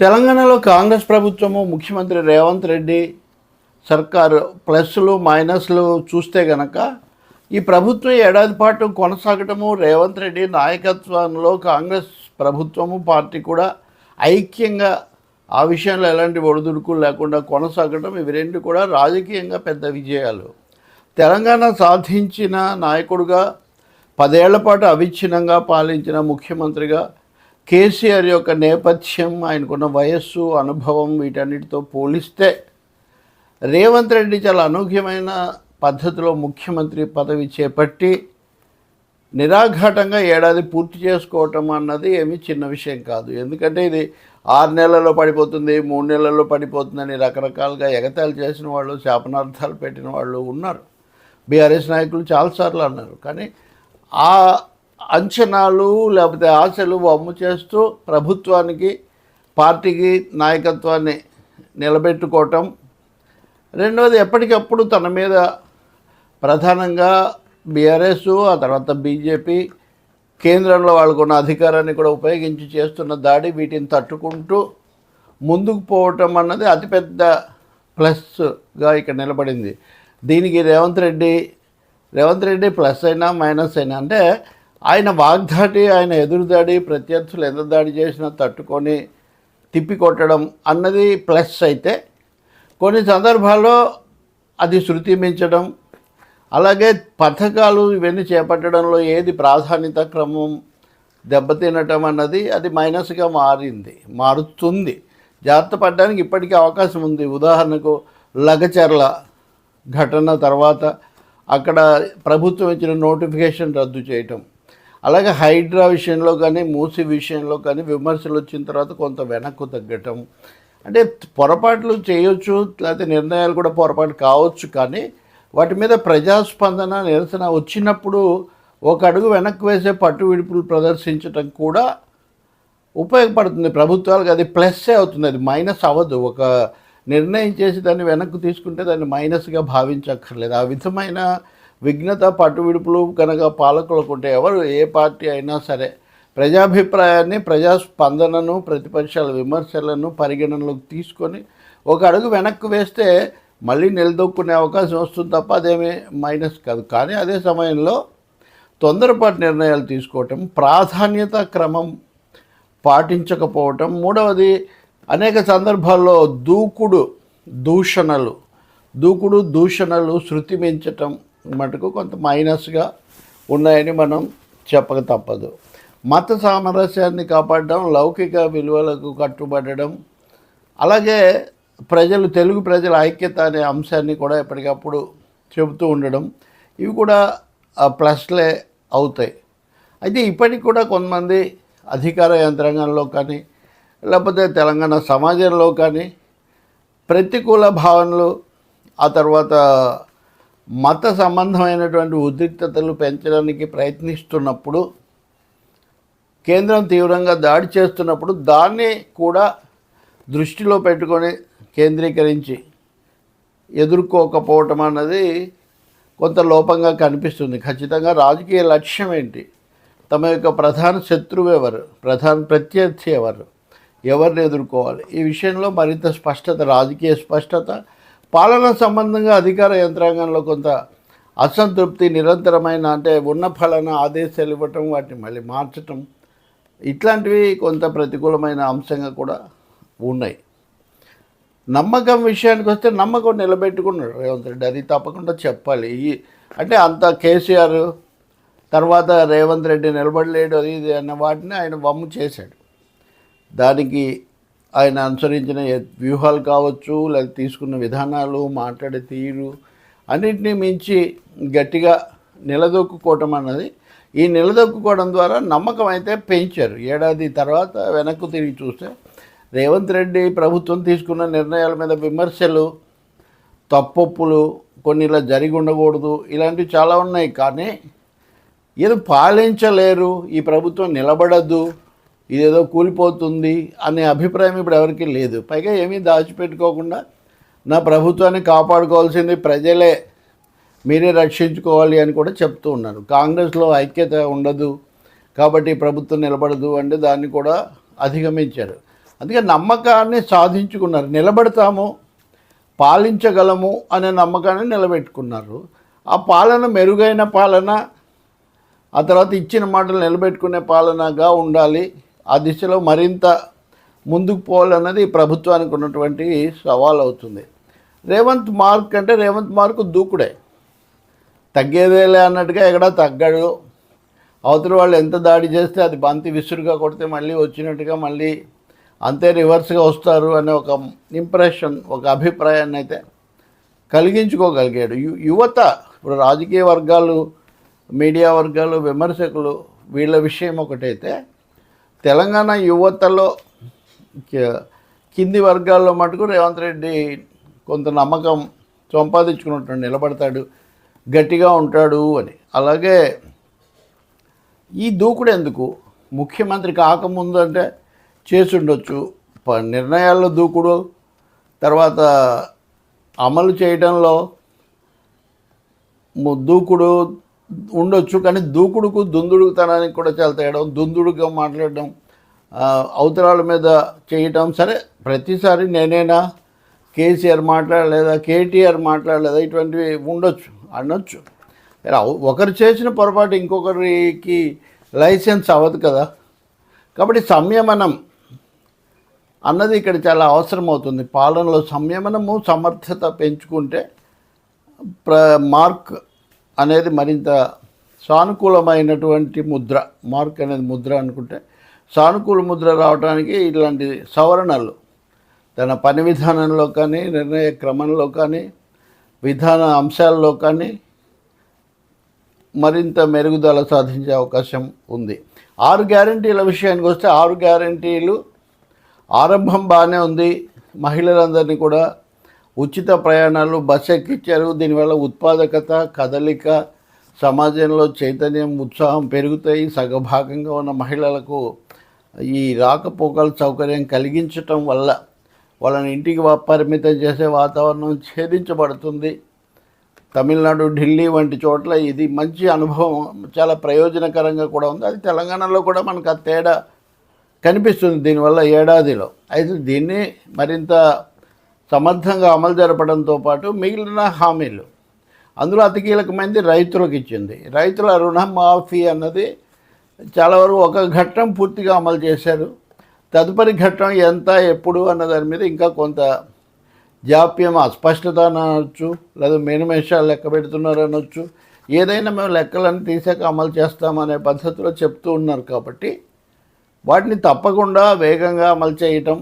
తెలంగాణలో కాంగ్రెస్ ప్రభుత్వము ముఖ్యమంత్రి రేవంత్ రెడ్డి సర్కారు ప్లస్లు మైనస్లు చూస్తే గనక ఈ ప్రభుత్వం ఏడాది పాటు కొనసాగటము రేవంత్ రెడ్డి నాయకత్వంలో కాంగ్రెస్ ప్రభుత్వము పార్టీ కూడా ఐక్యంగా ఆ విషయంలో ఎలాంటి ఒడిదుడుకులు లేకుండా కొనసాగటం ఇవి రెండు కూడా రాజకీయంగా పెద్ద విజయాలు. తెలంగాణ సాధించిన నాయకుడుగా పదేళ్ళ పాటు అవిచ్ఛిన్నంగా పాలించిన ముఖ్యమంత్రిగా కేసీఆర్ యొక్క నేపథ్యం ఆయనకున్న వయస్సు అనుభవం వీటన్నిటితో పోలిస్తే రేవంత్ రెడ్డి చాలా అనూహ్యమైన పద్ధతిలో ముఖ్యమంత్రి పదవి చేపట్టి నిరాఘాటంగా ఏడాది పూర్తి చేసుకోవటం అన్నది ఏమీ చిన్న విషయం కాదు. ఎందుకంటే ఇది ఆరు నెలల్లో పడిపోతుంది మూడు నెలల్లో పడిపోతుందని రకరకాలుగా ఎగతాళి చేసిన వాళ్ళు శాపనార్థాలు పెట్టిన వాళ్ళు ఉన్నారు. బీఆర్ఎస్ నాయకులు చాలాసార్లు అన్నారు. కానీ ఆ అంచనాలు లేకపోతే ఆశలు వమ్ము చేస్తూ ప్రభుత్వానికి పార్టీకి నాయకత్వాన్ని నిలబెట్టుకోవటం. రెండవది ఎప్పటికప్పుడు తన మీద ప్రధానంగా బీఆర్ఎస్ ఆ తర్వాత బీజేపీ కేంద్రంలో వాళ్ళకున్న అధికారాన్ని కూడా ఉపయోగించి చేస్తున్న దాడి వీటిని తట్టుకుంటూ ముందుకు పోవటం అన్నది అతిపెద్ద ప్లస్గా ఇక్కడ నిలబడింది. దీనికి రేవంత్ రెడ్డి రేవంత్ రెడ్డి ప్లస్ అయినా మైనస్ అయినా అంటే ఆయన వాగ్దాటి ఆయన ఎదురుదాడి ప్రత్యర్థులు ఎంత దాడి చేసినా తట్టుకొని తిప్పికొట్టడం అన్నది ప్లస్ అయితే కొన్ని సందర్భాల్లో అది శృతి మించడం అలాగే పథకాలు ఇవన్నీ చేపట్టడంలో ఏది ప్రాధాన్యత క్రమం దెబ్బతినటం అన్నది అది మైనస్గా మారింది మారుతుంది. జాగ్రత్త పడడానికి ఇప్పటికీ అవకాశం ఉంది. ఉదాహరణకు లగచర్ల ఘటన తర్వాత అక్కడ ప్రభుత్వం ఇచ్చిన నోటిఫికేషన్ రద్దు చేయటం. అలాగే హైడ్రా విషయంలో కానీ మూసి విషయంలో కానీ విమర్శలు వచ్చిన తర్వాత కొంత వెనక్కు తగ్గటం. అంటే పొరపాట్లు చేయొచ్చు లేకపోతే నిర్ణయాలు కూడా పొరపాటు కావచ్చు కానీ వాటి మీద ప్రజాస్పందన నిరసన వచ్చినప్పుడు ఒక అడుగు వెనక్కి వేసే పట్టు విడుపులు ప్రదర్శించటం కూడా ఉపయోగపడుతుంది. ప్రభుత్వాలకు అది ప్లస్సే అవుతుంది. అది మైనస్ అవ్వదు. ఒక నిర్ణయం చేసి దాన్ని వెనక్కు తీసుకుంటే దాన్ని మైనస్గా భావించక్కర్లేదు. ఆ విధమైన విఘ్నత పట్టు విడుపులు కనుక పాలకులకు ఉంటే ఎవరు ఏ పార్టీ అయినా సరే ప్రజాభిప్రాయాన్ని ప్రజాస్పందనను ప్రతిపక్షాల విమర్శలను పరిగణనలోకి తీసుకొని ఒక అడుగు వెనక్కు వేస్తే మళ్ళీ నిలదొక్కునే అవకాశం వస్తుంది తప్ప అదేమీ మైనస్ కాదు. కానీ అదే సమయంలో తొందరపాటు నిర్ణయాలు తీసుకోవటం ప్రాధాన్యత క్రమం పాటించకపోవటం మూడవది అనేక సందర్భాల్లో దూకుడు దూషణలు దూకుడు దూషణలు శృతి మించటం మటుకు కొంత మైనస్గా ఉన్నాయని మనం చెప్పక తప్పదు. మత సామరస్యాన్ని కాపాడడం లౌకిక విలువలకు కట్టుబడడం అలాగే ప్రజలు తెలుగు ప్రజల ఐక్యత అనే అంశాన్ని కూడా ఎప్పటికప్పుడు చెబుతూ ఉండడం ఇవి కూడా ప్లస్లే అవుతాయి. అయితే ఇప్పటికి కూడా కొంతమంది అధికార యంత్రాంగంలో కానీ లేకపోతే తెలంగాణ సమాజంలో కానీ ప్రతికూల భావనలు ఆ తర్వాత మత సంబంధమైనటువంటి ఉద్రిక్తతలు పెంచడానికి ప్రయత్నిస్తున్నప్పుడు కేంద్రం తీవ్రంగా దాడి చేస్తున్నప్పుడు దాన్ని కూడా దృష్టిలో పెట్టుకొని కేంద్రీకరించి ఎదుర్కోకపోవటం అన్నది కొంత లోపంగా కనిపిస్తుంది. ఖచ్చితంగా రాజకీయ లక్ష్యం ఏంటి? తమ యొక్క ప్రధాన శత్రువు ఎవరు? ప్రధాన ప్రత్యర్థి ఎవరు? ఎవరిని ఎదుర్కోవాలి? ఈ విషయంలో మరింత స్పష్టత రాజకీయ స్పష్టత పాలన సంబంధంగా అధికార యంత్రాంగంలో కొంత అసంతృప్తి నిరంతరమైన అంటే ఉన్న ఫలాన ఆదేశాలు ఇవ్వటం వాటిని మళ్ళీ మార్చటం ఇట్లాంటివి కొంత ప్రతికూలమైన అంశంగా కూడా ఉన్నాయి. నమ్మకం విషయానికి వస్తే నమ్మకం నిలబెట్టుకున్నాడు రేవంత్ రెడ్డి. అది తప్పకుండా చెప్పాలి. ఈ అంటే అంత కేసీఆర్ తర్వాత రేవంత్ రెడ్డి నిలబడలేడు అది ఇది అన్న వాటిని ఆయన వమ్ము చేశాడు. దానికి ఆయన అనుసరించిన వ్యూహాలు కావచ్చు లేదా తీసుకున్న విధానాలు మాట్లాడే తీరు అన్నింటినీ మించి గట్టిగా నిలదొక్కుకోవటం అన్నది ఈ నిలదొక్కుకోవడం ద్వారా నమ్మకం అయితే పెంచారు. ఏడాది తర్వాత వెనక్కు తిరిగి చూస్తే రేవంత్ రెడ్డి ప్రభుత్వం తీసుకున్న నిర్ణయాల మీద విమర్శలు తప్పొప్పులు కొన్ని ఇలా జరిగి ఉండకూడదు ఇలాంటివి చాలా ఉన్నాయి. కానీ ఏదో పాలించలేరు ఈ ప్రభుత్వం నిలబడద్దు ఇదేదో కూలిపోతుంది అనే అభిప్రాయం ఇప్పుడు ఎవరికీ లేదు. పైగా ఏమీ దాచిపెట్టుకోకుండా నా ప్రభుత్వాన్ని కాపాడుకోవాల్సింది ప్రజలే. మీరే రక్షించుకోవాలి అని కూడా చెప్తూ ఉన్నారు. కాంగ్రెస్లో ఐక్యత ఉండదు కాబట్టి ప్రభుత్వం నిలబడదు అంటే దాన్ని కూడా అధిగమించారు. అందుకే నమ్మకాన్ని సాధించుకున్నారు. నిలబడతాము పాలించగలము అనే నమ్మకాన్ని నిలబెట్టుకున్నారు. ఆ పాలన మెరుగైన పాలన ఆ తర్వాత ఇచ్చిన మాటలు నిలబెట్టుకునే పాలనగా ఉండాలి. ఆ దిశలో మరింత ముందుకు పోవాలన్నది ప్రభుత్వానికి ఉన్నటువంటి సవాల్ అవుతుంది. రేవంత్ మార్క్ అంటే రేవంత్ మార్క్ దూకుడే. తగ్గేదేలే అన్నట్టుగా ఎక్కడా తగ్గడు. అవతల వాళ్ళు ఎంత దాడి చేస్తే అది బంతి విసురుగా కొడితే మళ్ళీ వచ్చినట్టుగా మళ్ళీ అంతే రివర్స్గా వస్తారు అనే ఒక ఇంప్రెషన్ ఒక అభిప్రాయాన్ని అయితే కలిగించుకోగలిగాడు. యు- యువత ఇప్పుడు రాజకీయ వర్గాలు మీడియా వర్గాలు విమర్శకులు వీళ్ళ విషయం ఒకటైతే తెలంగాణ యువతలో కింది వర్గాల్లో మటుకు రేవంత్ రెడ్డి కొంత నమ్మకం సంపాదించుకున్నట్టు నిలబడతాడు గట్టిగా ఉంటాడు అని. అలాగే ఈ దూకుడు ఎందుకు? ముఖ్యమంత్రి కాకముందు అంటే చేసుండొచ్చు. ప- నిర్ణయాల్లో దూకుడు తర్వాత అమలు చేయడంలో దూకుడు ఉండొచ్చు కానీ దూకుడుకు దుందుడుతనానికి కూడా చాలా తేడా దుందుడుగా మాట్లాడడం అవతరాల మీద చేయటం సరే ప్రతిసారి నేనైనా? కేసీఆర్ మాట్లాడలేదా? కేటీఆర్ మాట్లాడలేదా? ఇటువంటివి ఉండొచ్చు అనొచ్చు. ఒకరు చేసిన పొరపాటు ఇంకొకరికి లైసెన్స్ అవ్వదు కదా. కాబట్టి సంయమనం అన్నది ఇక్కడ చాలా అవసరం అవుతుంది పాలనలో సంయమనము సమర్థత పెంచుకుంటే ప్ర మార్క్ అనేది మరింత సానుకూలమైనటువంటి ముద్ర మార్క్ అనేది ముద్ర అనుకుంటే సానుకూల ముద్ర రావడానికి ఇలాంటి సవరణలు తన పని విధానంలో కానీ నిర్ణయ క్రమంలో కానీ విధాన అంశాల్లో కానీ మరింత మెరుగుదల సాధించే అవకాశం ఉంది. ఆరు గ్యారంటీల విషయానికి వస్తే ఆరు గ్యారంటీలు ఆరంభం బాగానే ఉంది. మహిళలందరినీ కూడా ఉచిత ప్రయాణాలు బస్ ఎక్కించారు. దీనివల్ల ఉత్పాదకత కదలిక సమాజంలో చైతన్యం ఉత్సాహం పెరుగుతాయి. సగభాగంగా ఉన్న మహిళలకు ఈ రాకపోకల సౌకర్యం కలిగించటం వల్ల వాళ్ళని ఇంటికి పరిమితం చేసే వాతావరణం ఛేదించబడుతుంది. తమిళనాడు ఢిల్లీ వంటి చోట్ల ఇది మంచి అనుభవం. చాలా ప్రయోజనకరంగా కూడా ఉంది. అది తెలంగాణలో కూడా మనకు ఆ తేడా కనిపిస్తుంది దీనివల్ల ఏడాదిలో. అయితే దీన్ని మరింత సమర్థంగా అమలు జరపడంతో పాటు మిగిలిన హామీలు. అందులో అతి కీలకమైనది రైతులకు ఇచ్చింది రైతుల రుణమాఫీ అన్నది చాలా వరకు ఒక ఘట్టం పూర్తిగా అమలు చేశారు. తదుపరి ఘట్టం ఎంత ఎప్పుడు అన్న దాని మీద ఇంకా కొంత జాప్యం అస్పష్టత అనవచ్చు లేదా మేనిమేషాలు లెక్క పెడుతున్నారు అనొచ్చు. ఏదైనా మేము లెక్కలను తీసాక అమలు చేస్తామనే పద్ధతిలో చెప్తూ ఉన్నారు కాబట్టి వాటిని తప్పకుండా వేగంగా అమలు చేయటం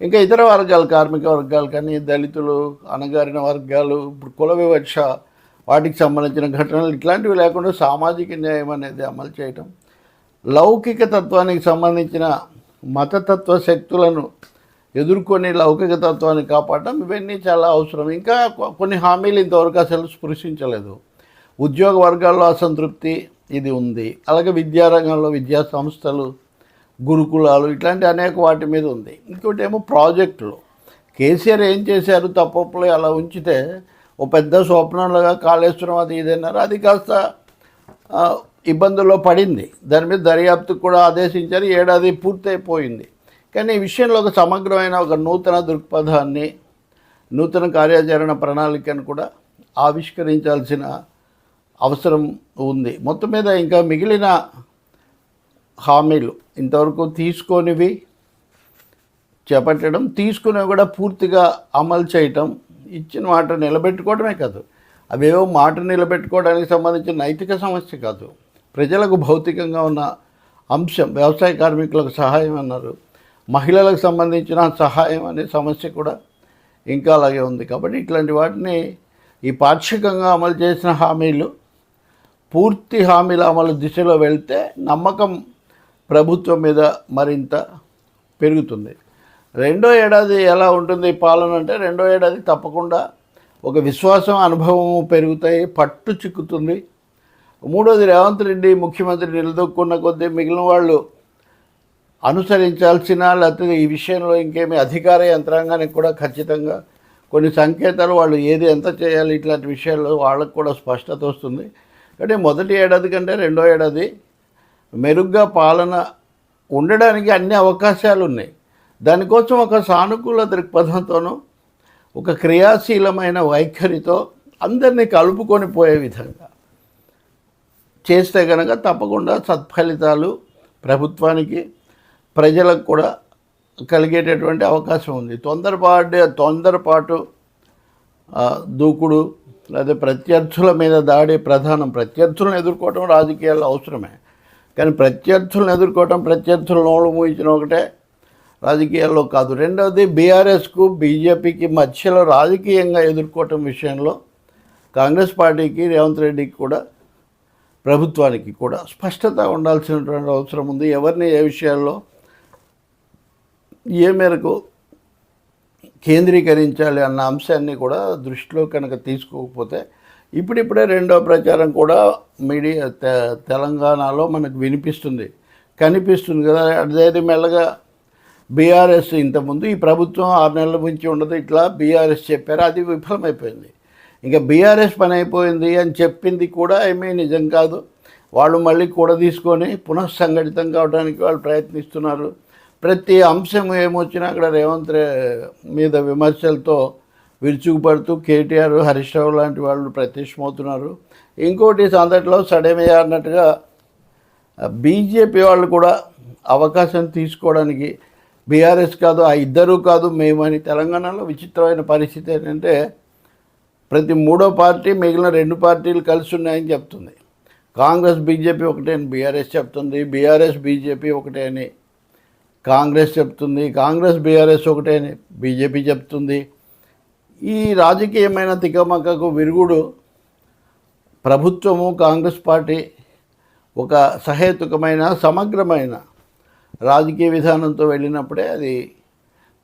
ఇంకా ఇతర వర్గాలు కార్మిక వర్గాలు కానీ దళితులు అణగారిన వర్గాలు ఇప్పుడు కుల వివక్ష వాటికి సంబంధించిన ఘటనలు ఇట్లాంటివి లేకుండా సామాజిక న్యాయం అనేది అమలు చేయటం లౌకిక తత్వానికి సంబంధించిన మతతత్వ శక్తులను ఎదుర్కొని లౌకిక తత్వాన్ని కాపాడటం ఇవన్నీ చాలా అవసరం. ఇంకా కొన్ని హామీలు ఇంతవరకు అసలు స్పృశించలేదు. ఉద్యోగ వర్గాల్లో అసంతృప్తి ఇది ఉంది. అలాగే విద్యారంగంలో విద్యా సంస్థలు గురుకులాలు ఇట్లాంటి అనేక వాటి మీద ఉంది. ఇంకోటి ఏమో ప్రాజెక్టులు. కేసీఆర్ ఏం చేశారు తప్పప్పులు అలా ఉంచితే ఓ పెద్ద స్వప్నంలాగా కాళేశ్వరం అది ఇదన్నారు అది కాస్త ఇబ్బందుల్లో పడింది. దాని మీద దర్యాప్తుకు కూడా ఆదేశించారు. ఏడాది పూర్తయిపోయింది. కానీ ఈ విషయంలో ఒక సమగ్రమైన ఒక నూతన దృక్పథాన్ని నూతన కార్యాచరణ ప్రణాళికను కూడా ఆవిష్కరించాల్సిన అవసరం ఉంది. మొత్తం మీద ఇంకా మిగిలిన హామీలు ఇంతవరకు తీసుకొనివి చేపట్టడం తీసుకునేవి కూడా పూర్తిగా అమలు చేయటం ఇచ్చిన మాట నిలబెట్టుకోవడమే కాదు. అవేవో మాట నిలబెట్టుకోవడానికి సంబంధించిన నైతిక సమస్య కాదు. ప్రజలకు భౌతికంగా ఉన్న అంశం వ్యవసాయ కార్మికులకు సహాయం అన్నారు. మహిళలకు సంబంధించిన సహాయం అనే సమస్య కూడా ఇంకా అలాగే ఉంది. కాబట్టి ఇట్లాంటి వాటిని ఈ పాక్షికంగా అమలు చేసిన హామీలు పూర్తి హామీల అమలు దిశలో వెళ్తే నమ్మకం ప్రభుత్వం మీద మరింత పెరుగుతుంది. రెండో ఏడాది ఎలా ఉంటుంది పాలన అంటే రెండో ఏడాది తప్పకుండా ఒక విశ్వాసం అనుభవం పెరుగుతాయి పట్టు చిక్కుతుంది. మూడోది రేవంత్ రెడ్డి ముఖ్యమంత్రి నిలదొక్కున్న కొద్దీ మిగిలిన వాళ్ళు అనుసరించాల్సిన లేకపోతే ఈ విషయంలో ఇంకేమి అధికార యంత్రాంగానికి కూడా ఖచ్చితంగా కొన్ని సంకేతాలు వాళ్ళు ఏది ఎంత చేయాలి ఇట్లాంటి విషయాల్లో వాళ్ళకు కూడా స్పష్టత వస్తుంది. అంటే మొదటి ఏడాది కంటే రెండో ఏడాది మెరుగ్గా పాలన ఉండడానికి అన్ని అవకాశాలు ఉన్నాయి దానికోసం ఒక సానుకూల దృక్పథంతోనూ ఒక క్రియాశీలమైన వైఖరితో అందరినీ కలుపుకొని పోయే విధంగా చేస్తే కనుక తప్పకుండా సత్ఫలితాలు ప్రభుత్వానికి ప్రజలకు కూడా కలిగేటటువంటి అవకాశం ఉంది. తొందరపాటు తొందరపాటు దూకుడు లేదా ప్రత్యర్థుల మీద దాడి ప్రధానం. ప్రత్యర్థులను ఎదుర్కోవడం రాజకీయాల్లో అవసరమే. కానీ ప్రత్యర్థులను ఎదుర్కోవటం ప్రత్యర్థుల నోళ్ళు మూయించిన ఒకటే రాజకీయాల్లో కాదు. రెండవది బీఆర్ఎస్కు బీజేపీకి మధ్యలో రాజకీయంగా ఎదుర్కోవటం విషయంలో కాంగ్రెస్ పార్టీకి రేవంత్ రెడ్డికి కూడా ప్రభుత్వానికి కూడా స్పష్టత ఉండాల్సినటువంటి అవసరం ఉంది. ఎవరిని ఏ విషయాల్లో ఏ మేరకు కేంద్రీకరించాలి అన్న అంశాన్ని కూడా దృష్టిలో కనుక తీసుకోకపోతే ఇప్పుడిప్పుడే రెండో ప్రచారం కూడా మీడియా తె- తెలంగాణలో మనకు వినిపిస్తుంది. కనిపిస్తుంది కదా అదే మెల్లగా బీఆర్ఎస్ ఇంతకుముందు ఈ ప్రభుత్వం ఆరు నెలల నుంచి ఉండదు ఇట్లా బీఆర్ఎస్ చెప్పారు అది విఫలమైపోయింది. ఇంకా బీఆర్ఎస్ పని అయిపోయింది అని చెప్పింది కూడా ఏమీ నిజం కాదు. వాళ్ళు మళ్ళీ కూడా తీసుకొని పునఃసంఘటితం కావడానికి వాళ్ళు ప్రయత్నిస్తున్నారు. ప్రతి అంశం ఏమొచ్చినా అక్కడ రేవంత్ రే- మీద విమర్శలతో విరుచుకుపడుతూ కేటీఆర్ హరీష్ రావు లాంటి వాళ్ళు ప్రత్యక్షమవుతున్నారు. ఇంకోటి సందట్లో సడేమయ్య అన్నట్టుగా బీజేపీ వాళ్ళు కూడా అవకాశం తీసుకోవడానికి బీఆర్ఎస్ కాదు ఆ ఇద్దరూ కాదు మేమని తెలంగాణలో విచిత్రమైన పరిస్థితి ఏంటంటే ప్రతి మూడో పార్టీ మిగిలిన రెండు పార్టీలు కలిసి ఉన్నాయని చెప్తుంది. కాంగ్రెస్ బీజేపీ ఒకటే అని బీఆర్ఎస్ చెప్తుంది బీఆర్ఎస్ బీజేపీ ఒకటే అని కాంగ్రెస్ చెప్తుంది కాంగ్రెస్ బీఆర్ఎస్ ఒకటే అని బీజేపీ చెప్తుంది. ఈ రాజకీయమైన తికమకకు విరుగుడు ప్రభుత్వము కాంగ్రెస్ పార్టీ ఒక సహేతుకమైన సమగ్రమైన రాజకీయ విధానంతో వెళ్ళినప్పుడే అది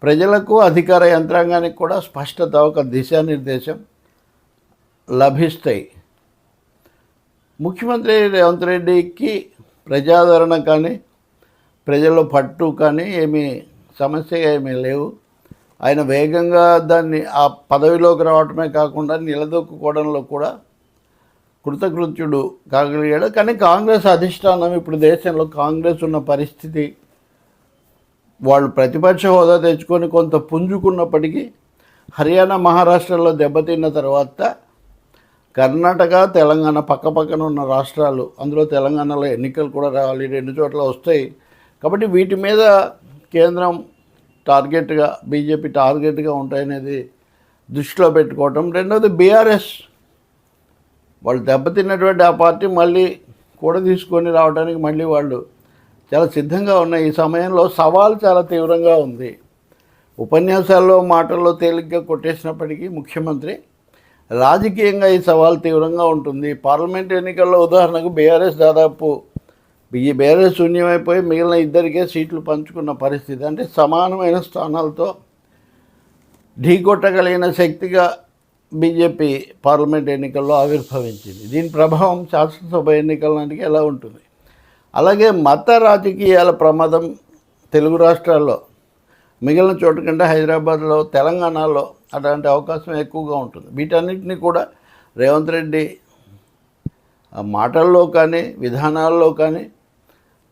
ప్రజలకు అధికార యంత్రాంగానికి కూడా స్పష్టత ఒక దిశానిర్దేశం లభిస్తాయి. ముఖ్యమంత్రి రేవంత్ రెడ్డికి ప్రజాదరణ కానీ ప్రజల పట్టు కానీ ఏమీ సమస్య ఏమీ లేవు. ఆయన వేగంగా దాన్ని ఆ పదవిలోకి రావటమే కాకుండా నిలదొక్కుకోవడంలో కూడా కృతకృత్యుడు కాగలిగాడు. కానీ కాంగ్రెస్ అధిష్టానం ఇప్పుడు దేశంలో కాంగ్రెస్ ఉన్న పరిస్థితి వాళ్ళు ప్రతిపక్ష హోదా తెచ్చుకొని కొంత పుంజుకున్నప్పటికీ హర్యానా మహారాష్ట్రలో దెబ్బతిన్న తర్వాత కర్ణాటక తెలంగాణ పక్క పక్కన ఉన్న రాష్ట్రాలు అందులో తెలంగాణలో ఎన్నికలు కూడా రావాలి రెండు చోట్ల వస్తాయి. కాబట్టి వీటి మీద కేంద్రం టార్గెట్గా బీజేపీ టార్గెట్గా ఉంటాయనేది దృష్టిలో పెట్టుకోవటం. రెండవది బీఆర్ఎస్. వాళ్ళు దెబ్బతిన్నటువంటి ఆ పార్టీ మళ్ళీ కూడా తీసుకొని రావడానికి మళ్ళీ వాళ్ళు చాలా సిద్ధంగా ఉన్నాయి. ఈ సమయంలో సవాల్ చాలా తీవ్రంగా ఉంది. ఉపన్యాసాల్లో మాటల్లో తేలిగ్గా కొట్టేసినప్పటికీ ముఖ్యమంత్రి రాజకీయంగా ఈ సవాల్ తీవ్రంగా ఉంటుంది. పార్లమెంట్ ఎన్నికల్లో ఉదాహరణకు బీఆర్ఎస్ దాదాపు ఈ బేరే శూన్యమైపోయి మిగిలిన ఇద్దరికే సీట్లు పంచుకున్న పరిస్థితి. అంటే సమానమైన స్థానాలతో ఢీకొట్టగలిగిన శక్తిగా బీజేపీ పార్లమెంట్ ఎన్నికల్లో ఆవిర్భవించింది. దీని ప్రభావం శాసనసభ ఎన్నికల నాటికి ఎలా ఉంటుంది? అలాగే మత రాజకీయాల ప్రమాదం తెలుగు రాష్ట్రాల్లో మిగిలిన చోటు కంటే హైదరాబాద్లో తెలంగాణలో అట్లాంటి అవకాశం ఎక్కువగా ఉంటుంది. వీటన్నిటిని కూడా రేవంత్ రెడ్డి మాటల్లో కానీ విధానాల్లో కానీ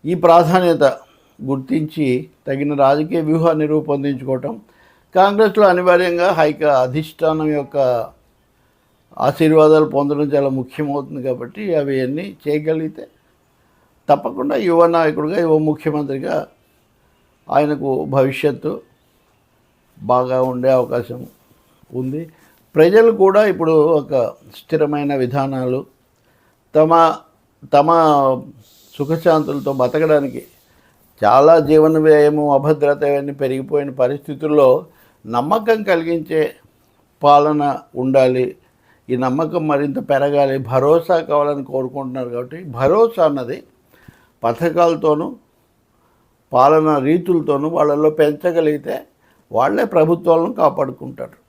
ఈ ప్రాధాన్యత గుర్తించి తగిన రాజకీయ వ్యూహాన్ని రూపొందించుకోవటం కాంగ్రెస్లో అనివార్యంగా హైక అధిష్టానం యొక్క ఆశీర్వాదాలు పొందడం చాలా ముఖ్యమవుతుంది కాబట్టి అవి అన్నీ చేయగలిగితే తప్పకుండా యువ నాయకుడిగా యువ ముఖ్యమంత్రిగా ఆయనకు భవిష్యత్తు బాగా ఉండే అవకాశం ఉంది. ప్రజలు కూడా ఇప్పుడు ఒక స్థిరమైన విధానాలు తమ తమ సుఖశాంతులతో బతకడానికి చాలా జీవన వ్యయము అభద్రత ఇవన్నీ పెరిగిపోయిన పరిస్థితుల్లో నమ్మకం కలిగించే పాలన ఉండాలి. ఈ నమ్మకం మరింత పెరగాలి. భరోసా కావాలని కోరుకుంటున్నారు కాబట్టి భరోసా అన్నది పథకాలతోనూ పాలన రీతులతోనూ వాళ్ళల్లో పెంచగలిగితే వాళ్ళే ప్రభుత్వాలను కాపాడుకుంటారు.